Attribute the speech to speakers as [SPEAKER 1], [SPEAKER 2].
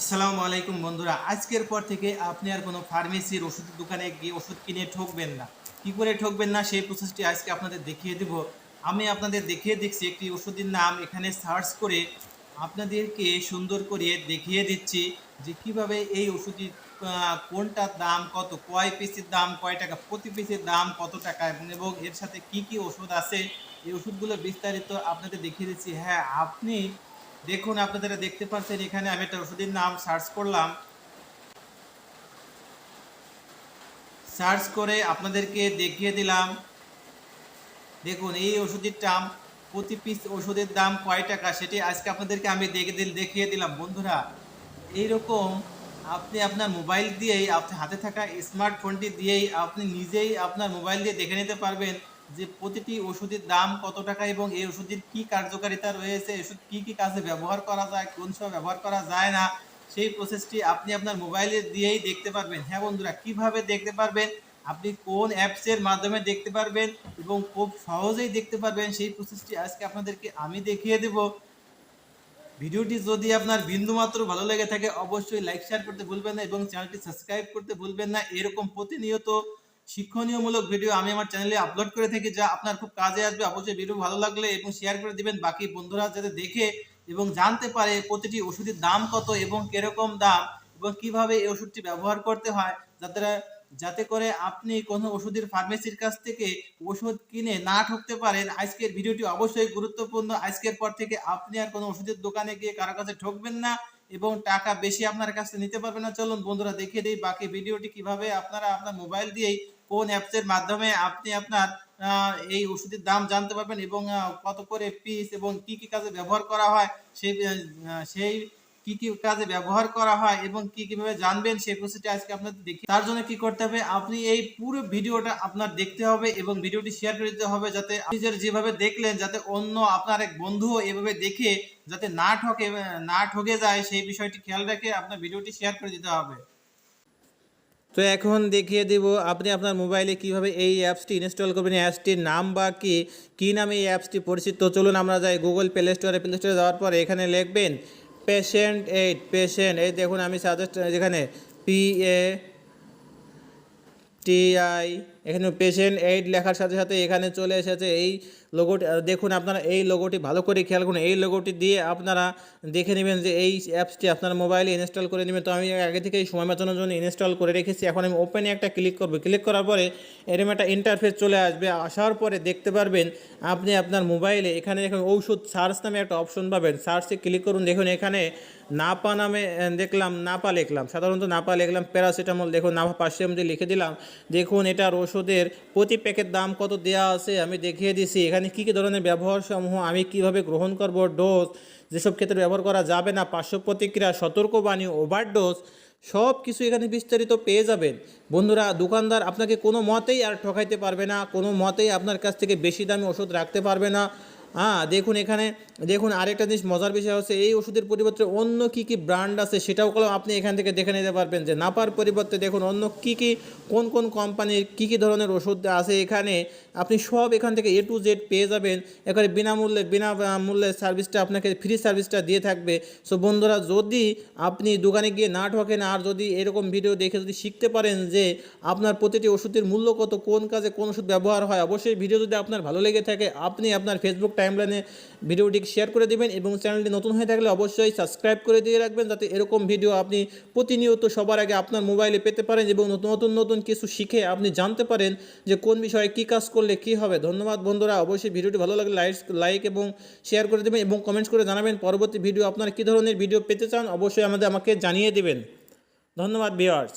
[SPEAKER 1] আসসালামু আলাইকুম বন্ধুরা। আজকের পর থেকে আপনি আর কোনো ফার্মেসির ওষুধের দোকানে গিয়ে ওষুধ কিনে ঠকবেন না। কি করে ঠকবেন না সেই প্রসেসটি আজকে আপনাদের দেখিয়ে দেব। আমি আপনাদের দেখিয়ে দিচ্ছি একটি ওষুধের নাম এখানে সার্চ করে আপনাদেরকে সুন্দর করে দেখিয়ে দিচ্ছি যে কীভাবে এই ওষুধটি কোনটার দাম কত, কয় পিসের দাম, কয় টাকা, প্রতি পিসের দাম কত টাকা এবং এর সাথে কি কি ওষুধ আছে, এই ওষুধগুলো বিস্তারিত আপনাদের দেখিয়ে দিচ্ছি। হ্যাঁ আপনি দেখুন আপনারা দেখতে পাচ্ছেন এখানে আমি একটা ওষুধের নাম সার্চ করলাম। সার্চ করে আপনাদেরকে দেখিয়ে দিলাম। দেখুন, এই ওষুধের দাম, প্রতি পিস ওষুধের দাম কয় টাকা? সেটি আজকে আপনাদেরকে আমি দেখে দিল, দেখিয়ে দিলাম। বন্ধুরা, এইরকম আপনি আপনার মোবাইল দিয়েই আপনি হাতে থাকা স্মার্টফোনটি দিয়েই, আপনি নিজেই আপনার মোবাইল দিয়ে দেখে নিতে পারবেন। যে প্রতিটি ওষুধের দাম কত টাকা এবং এই ওষুধের কি কার্যকারিতা রয়েছে ওষুধ কি কি কাজে ব্যবহার করা যায়, কোন সময় ব্যবহার করা যায় না, সেই প্রসেসটি আপনি আপনার মোবাইলে দিয়েই দেখতে পারবেন। হ্যাঁ বন্ধুরা, কীভাবে দেখতে পারবেন? আপনি কোন অ্যাপসের মাধ্যমে দেখতে পারবেন এবং খুব সহজেই দেখতে পারবেন। সেই প্রসেসটি আজকে আপনাদেরকে আমি দেখিয়ে দেবো। ভিডিওটি যদি আপনার বিন্দুমাত্র ভালো লেগে থাকে, অবশ্যই লাইক শেয়ার করতে ভুলবেন না এবং চ্যানেলটি সাবস্ক্রাইব করতে ভুলবেন না। এরকম প্রতিনিয়ত শিক্ষণীয়মূলক ভিডিও আমি আমার চ্যানেলে আপলোড করে থাকি, যা আপনার খুব কাজে আসবে। অবশ্যই ভিডিও ভালো লাগলে এবং শেয়ার করে দিবেন। বাকি বন্ধুরা যাতে দেখে এবং জানতে পারে প্রতিটি ওষুধের দাম কত এবং কীরকম দাম এবং কীভাবে এই ওষুধটি ব্যবহার করতে হয়, যাতে যাতে করে আপনি কোনো ওষুধের ফার্মেসির কাছ থেকে ওষুধ কিনে না ঠকতে পারেন। আজকের ভিডিওটি অবশ্যই গুরুত্বপূর্ণ। আজকের পর থেকে আপনি আর কোনো ওষুধের দোকানে গিয়ে কারও কাছে ঠকবেন না এবং টাকা বেশি আপনার কাছে নিতে পারবেন না। চলুন বন্ধুরা দেখিয়ে দিই বাকি ভিডিওটি কীভাবে আপনারা আপনার মোবাইল দিয়েই কোন অ্যাপসের মাধ্যমে আপনি আপনার এই ওষুধের দাম জানতে পারবেন এবং কত করে পিস এবং কি কি কাজে ব্যবহার করা হয় সেই সেই কি কি কাজে ব্যবহার করা হয় এবং কি কীভাবে জানবেন, সেই প্রসেসটি আজকে আপনাদের দেখি তার জন্য কি করতে হবে, আপনি এই পুরো ভিডিওটা আপনার দেখতে হবে এবং ভিডিওটি শেয়ার করে দিতে হবে যাতে আপনি যেভাবে দেখলেন, যাতে অন্য আপনার এক বন্ধু এভাবে দেখে, যাতে না ঠকে না ঠকে যায়, সেই বিষয়টি খেয়াল রেখে আপনার ভিডিওটি শেয়ার করে দিতে হবে। তো এখন দেখিয়ে দেব আপনি আপনার মোবাইলে কীভাবে এই অ্যাপসটি ইনস্টল করবেন অ্যাপসটির নাম বা কি, কী নামে এই অ্যাপসটি পরিচিত? তো চলুন আমরা যাই গুগল প্লে স্টোরে প্লে স্টোরে যাওয়ার পর এখানে লিখবেন পেশেন্ট এইট পেশেন্ট এই দেখুন আমি সাজেস্ট এখানে পি এ টিআই এখানে পেশেন্ট এইড লেখার সাথে সাথে এখানে চলে এসেছে। এই লোগোটি দেখুন আপনারা এই লোগোটি ভালো করে খেয়াল করুন। এই লোগোটি দিয়ে আপনারা দেখে নেবেন যে এই অ্যাপসটি আপনার মোবাইলে ইনস্টল করে নেবেন। তো আমি আগে থেকেই সময় বাঁচানোর জন্য ইনস্টল করে রেখেছি। এখন আমি ওপেনে একটা ক্লিক করব। ক্লিক করার পরে এরকম একটা ইন্টারফেস চলে আসবে। আসার পরে দেখতে পারবেন আপনি আপনার মোবাইলে এখানে দেখুন ঔষধ সার্চ নামে একটা অপশন পাবেন। সার্চে ক্লিক করুন। দেখুন এখানে নাপা নামে দেখলাম, নাপা লিখলাম। সাধারণত নাপা লিখলাম। প্যারাসিটামল, দেখুন নাপা পাশে আমি লিখে দিলাম। দেখুন এটার ওষুধের প্রতি প্যাকেট দাম কত দেয়া আছে আমি দেখিয়ে দিছি। এখানে কী কী ধরনের ব্যবহার সমূহ আমি কীভাবে গ্রহণ করব? ডোজ, যেসব ক্ষেত্রে ব্যবহার করা যাবে না, পার্শ্ব প্রতিক্রিয়া, সতর্কবাণী ওভার ডোজ সব কিছু এখানে বিস্তারিত পেয়ে যাবেন। বন্ধুরা, দোকানদার আপনাকে কোনো মতেই আর ঠকাইতে পারবে না, কোনো মতেই আপনার কাছ থেকে বেশি দামি ওষুধ রাখতে পারবে না। হ্যাঁ দেখুন এখানে, দেখুন আরেকটা জিনিস মজার বিষয় হচ্ছে, এই ওষুধের পরিবর্তে অন্য কি কি ব্র্যান্ড আছে সেটাও কলম আপনি এখান থেকে দেখে নিতে পারবেন যে নাপার পরিবর্তে দেখুন অন্য কি কি, কোন কোন কোম্পানির কি কি ধরনের ওষুধ আছে এখানে। আপনি সব এখান থেকে এ টু জেড পেয়ে যাবেন। এখানে বিনামূল্যে বিনা মূল্যে সার্ভিসটা আপনাকে ফ্রি সার্ভিসটা দিয়ে থাকবে। সো বন্ধুরা, যদি আপনি দোকানে গিয়ে না ঠকেন, আর যদি এরকম ভিডিও দেখে যদি শিখতে পারেন যে আপনার প্রতিটি ওষুধের মূল্য কত, কোন কাজে কোন ওষুধ ব্যবহার হয়, অবশ্যই ভিডিও যদি আপনার ভালো লেগে থাকে, আপনি আপনার ফেসবুক টাইমলাইনে ভিডিওটি শেয়ার করে দেবেন এবং চ্যানেলটি নতুন হয়ে থাকলে অবশ্যই সাবস্ক্রাইব করে দিয়ে রাখবেন যাতে এরকম ভিডিও আপনি প্রতিনিয়ত সবার আগে আপনার মোবাইলে পেতে পারেন এবং নতুন নতুন নতুন কিছু শিখে আপনি জানতে পারেন যে কোন বিষয়ে কী কাজ করলে কী হবে। ধন্যবাদ বন্ধুরা, অবশ্যই ভিডিওটি ভালো লাগলে লাইক লাইক এবং শেয়ার করে দেবেন এবং কমেন্টস করে জানাবেন পরবর্তী ভিডিও আপনারা কী ধরনের ভিডিও পেতে চান, অবশ্যই আমাদের আমাকে জানিয়ে দেবেন। ধন্যবাদ ভিওয়ার্স